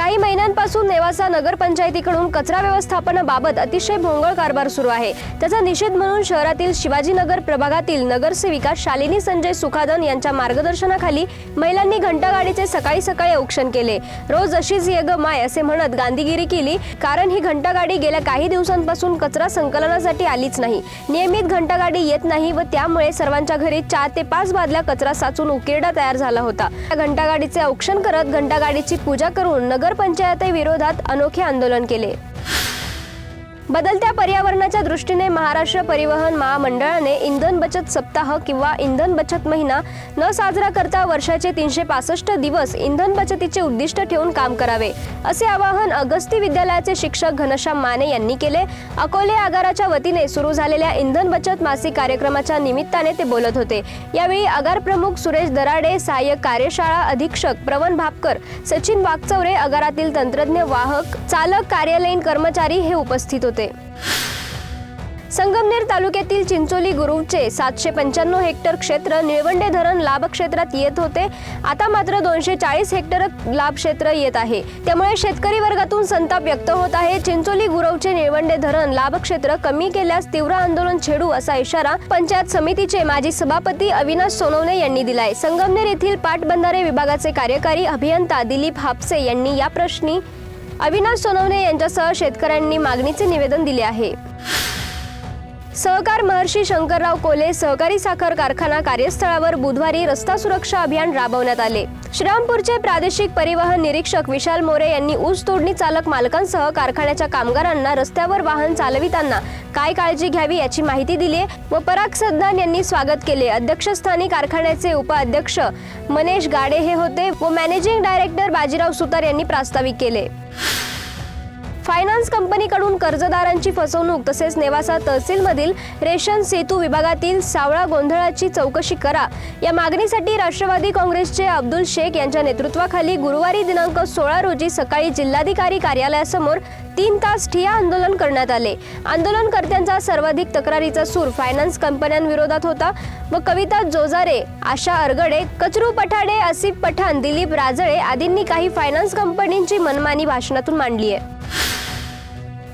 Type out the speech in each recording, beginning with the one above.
काही महिन्यांपासून नेवासा नगरपंचायतीकडून कचरा व्यवस्थापनाबाबत अतिशय भोंगळ कारभार सुरू आहे. त्याचा निषेध म्हणून शहरातील शिवाजीनगर प्रभागातील नगरसेविका शालिनी संजय सुखादन यांच्या मार्गदर्शनाखाली महिलांनी घंटागाडीचे सकाळी सकाळी औक्षण केले. रोज अशीच ये ग माय असे म्हणत गांधीगिरी केली कारण ही घंटागाडी गेल्या काही दिवसांपासून कचरा संकलनासाठी आलीच नाही. नियमित घंटागाडी येत नाही व त्यामुळे सर्वांच्या घरी चार ते पाच बादल्या कचरा साचून उकिरडा तयार झाला होता. घंटागाडीचे औक्षण करत घंटागाडीची पूजा करून नगर नगरपंचायतीविरोधात अनोखे आंदोलन केले. बदलत्या पर्यावरणाच्या दृष्टीने महाराष्ट्र परिवहन महामंडळाने इंधन बचत सप्ताह किंवा इंधन बचत महिना न साजरा करता वर्षाचे तीनशे पासष्ट दिवस इंधन बचतीचे उद्दिष्ट ठेवून काम करावे असे आवाहन अगस्ती विद्यालयाचे शिक्षक घनश्याम माने यांनी केले. अकोले आगाराच्या वतीने सुरू झालेल्या इंधन बचत मासिक कार्यक्रमाच्या निमित्ताने ते बोलत होते. यावेळी आगार प्रमुख सुरेश दराडे सहाय्यक कार्यशाळा अधीक्षक प्रवन भापकर सचिन वागचौरे आगारातील तंत्रज्ञ वाहक चालक कार्यालयीन कर्मचारी हे उपस्थित होते. संगमनेर तालुक्यातील चिंचोली गुरुचे सातशे पंच्याण्णव हेक्टर क्षेत्र निळवंडे धरण लाभ क्षेत्रात येत होते. आता मात्र दोनशे चाळीस हेक्टर लाभ क्षेत्र येत आहे. त्यामुळे शेतकरी वर्गातून संताप व्यक्त होत आहे. चिंचोली गुरवचे निळवंडे धरण लाभ क्षेत्र कमी केल्यास तीव्र आंदोलन छेडू असा इशारा पंचायत समितीचे माजी सभापती अविनाश सोनवणे यांनी दिलाय. संगमनेर येथील पाटबंधारे विभागाचे कार्यकारी अभियंता दिलीप हापसे यांनी या प्रश्नी अविनाश सोनवणे यांच्यासह शेतकऱ्यांनी मागणीचे निवेदन दिले आहे. सहकार महर्षी शंकरराव कोले सहकारी साखर कारखाना कार्यस्थळावर बुधवारी रस्ता सुरक्षा अभियान राबवण्यात आले. श्रीरामपूरचे प्रादेशिक परिवहन निरीक्षक विशाल मोरे यांनी ऊस तोडणी चालक मालकांसह कारखान्याच्या कामगारांना रस्त्यावर वाहन चालविताना काय काळजी घ्यावी याची माहिती दिली व पराग सद्दान यांनी स्वागत केले. अध्यक्षस्थानी कारखान्याचे उपाध्यक्ष मनेश गाडे हे होते व मॅनेजिंग डायरेक्टर बाजीराव सुतार यांनी प्रास्ताविक केले. फायनान्स कंपनीकडून कर्जदारांची फसवणूक तसेच नेवासा तहसीलमधील रेशन सेतू विभागातील सावळा गोंधळाची चौकशी करा. या मागणीसाठी राष्ट्रवादी काँग्रेसचे अब्दुल शेख यांच्या नेतृत्वाखाली गुरुवारी दिनांक सोळा रोजी सकाळी जिल्हाधिकारी कार्यालयासमोर तीन तास ठिया आंदोलन करण्यात आले. आंदोलनकर्त्यांचा सर्वाधिक तक्रारीचा सूर फायनान्स कंपन्यांविरोधात होता. व कविता जोजारे आशा अरगडे कचरू पठाडे आसिफ पठाण दिलीप राजळे आदींनी काही फायनान्स कंपनींची मनमानी भाषणातून मांडली आहे.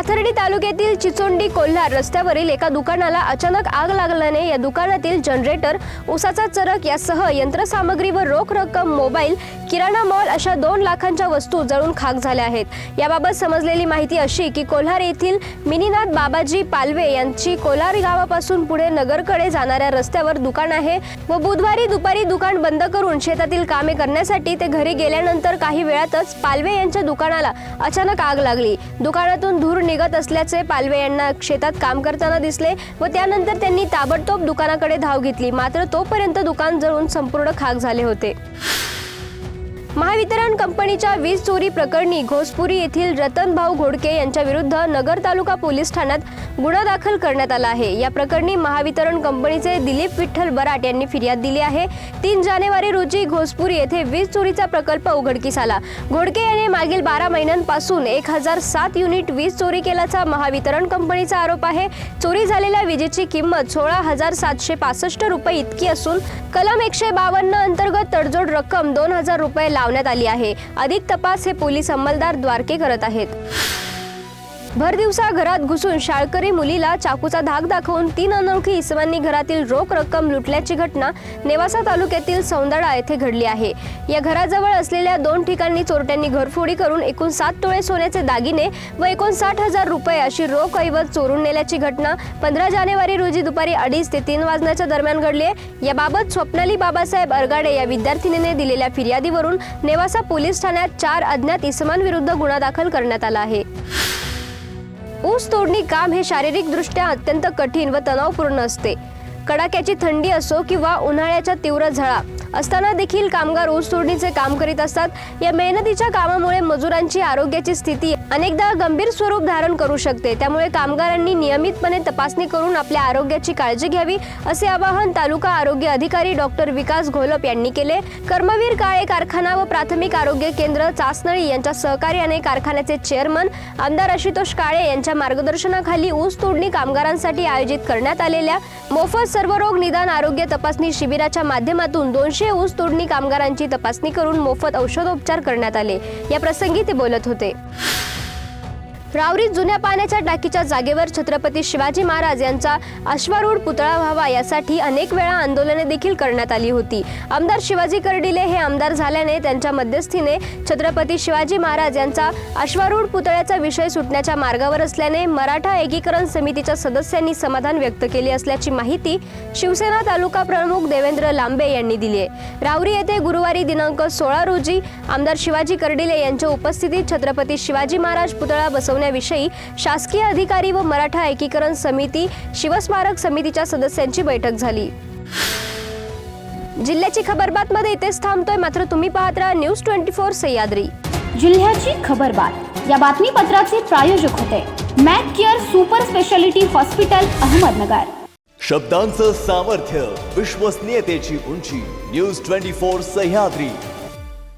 पाथर्डी तालुक्यातील चिचोंडी कोल्हार रस्त्यावरील एका दुकानाला अचानक आग लागल्याने या दुकानातील जनरेटर उसाचा चरक यासह यंत्रसामग्री व रोख रक्कम मोबाईल किराणा मॉल अशा दोन लाखांच्या वस्तू जळून खाक झाल्या आहेत. याबाबत समजलेली माहिती अशी की कोल्हार येथील मिनीनाथ बाबाजी पालवे यांची कोल्हार गावापासून पुढे नगरकडे जाणाऱ्या रस्त्यावर दुकान आहे व बुधवारी दुपारी दुकान बंद करून शेतातील कामे करण्यासाठी ते घरी गेल्यानंतर काही वेळातच पालवे यांच्या दुकानाला अचानक आग लागली. दुकानातून धूर निघत असल्याचे पालवे यांना शेतात काम करताना दिसले व त्यानंतर त्यांनी ताबडतोब दुकानाकडे धाव घेतली. मात्र तोपर्यंत दुकान जळून संपूर्ण खाक झाले होते. महावितरण कंपनीच्या वीज चोरी प्रकरणी घोसपुरी येथील रतन भाऊ घोडके यांच्या विरुद्ध नगर तालुका पोलीस ठाण्यात गुन्हा दाखल करण्यात आला आहे. या प्रकरणी महावितरण कंपनीचे दिलीप विठ्ठल बराट यांनी फिर्याद दिली आहे. तीन जानेवारी रोजी घोसपुरी येथे वीज चोरीचा प्रकल्प उघडकीस आला. घोडके याने मागील बारा महिन्यांपासून एक हजार सात युनिट वीज चोरी केल्याचा महावितरण कंपनीचा आरोप आहे. चोरी झालेल्या विजेची किंमत सोळा हजार सातशे पासष्ट रुपये इतकी असून कलम एकशे बावन्न अंतर्गत तडजोड रक्कम दोन हजार रुपये लावण्यात आली आहे. अधिक तपास हे पोलीस अंमलदार द्वारके करत आहेत. भर दिवसा घरात घुसून शाळकरी मुलीला चाकूचा धाक दाखवून तीन अनोळखी इसमांनी घरातील रोख रक्कम लुटल्याची घटना नेवासा तालुक्यातील सौंदडा येथे घडली आहे. या घराजवळ असलेल्या दोन ठिकाणी चोरट्यांनी घरफोडी करून एकूण सात तोळे सोन्याचे दागिने व एकोणसाठ हजार रुपये अशी रोख ऐवज चोरून नेल्याची घटना पंधरा जानेवारी रोजी दुपारी अडीच ते तीन वाजण्याच्या दरम्यान घडली आहे. याबाबत स्वप्नाली बाबासाहेब अरगाडे या विद्यार्थिनीने दिलेल्या फिर्यादीवरून नेवासा पोलीस ठाण्यात चार अज्ञात इसमांविरुद्ध गुन्हा दाखल करण्यात आला आहे. ऊस तोडणी काम हे शारीरिकदृष्ट्या अत्यंत कठीण व तणावपूर्ण असते. कडाक्याची थंडी असो किंवा उन्हाळ्याच्या तीव्र झळा असताना देखील कामगार ऊस तोडणीचे काम करीत असतात. या मेहनतीच्या कामामुळे मजुरांची आरोग्याची स्थिती अनेकदा गंभीर स्वरूप धारण करू शकते. त्यामुळे कामगारांनी नियमितपणे तपासणी करून आपल्या आरोग्याची काळजी घ्यावी असे आवाहन तालुका आरोग्य अधिकारी डॉक्टर विकास घोलप यांनी केले. कर्मवीर काळे कारखाना व प्राथमिक आरोग्य केंद्र चासनळी यांच्या सहकार्याने कारखान्याचे चेअरमन आमदार आशुतोष काळे यांच्या मार्गदर्शनाखाली ऊस तोडणी कामगारांसाठी आयोजित करण्यात आलेल्या मोफत सर्वरोग निदान आरोग्य तपासणी शिबिराच्या माध्यमातून दोनशे ऊस तोडणी कामगारांची तपासणी करून मोफत औषधोपचार करण्यात आले. या प्रसंगी ते बोलत होते. रावरी जुन्या पाण्याच्या टाकीच्या जागेवर छत्रपती शिवाजी महाराज यांचा अश्वारूढ पुतळा व्हावा यासाठी अनेक वेळा आंदोलने देखील करण्यात आली होती. आमदार शिवाजी कर्डिले हे आमदार झाल्याने त्यांच्या मध्यस्थीने छत्रपती शिवाजी महाराज यांचा अश्वारूढ पुतळ्याचा विषय सुटण्याच्या मार्गावर असल्याने मराठा एकीकरण समितीच्या सदस्यांनी समाधान व्यक्त केले असल्याची माहिती शिवसेना तालुका प्रमुख देवेंद्र लांबे यांनी दिली आहे. रावरी येथे गुरुवारी दिनांक सोळा रोजी आमदार शिवाजी कर्डिले यांच्या उपस्थितीत छत्रपती शिवाजी महाराज पुतळा बसवण्याविषयी शासकीय अधिकारी व मराठा एकीकरण समिती शिवस्मारक समितीच्या सदस्यांची बैठक झाली. जिल्ह्याची खबरबातमध्ये इथेच थांबतोय. मात्र तुम्ही पाहत राहा न्यूज ट्वेंटी फोर सह्याद्री. जिल्ह्याची खबरबात. या बातमीपत्राचे प्रायोजक होते Mac Care super speciality hospital Ahmednagar. शब्दांचं सामर्थ्य विश्वसनीयतेची उंची न्यूज ट्वेंटी फोर सह्याद्री.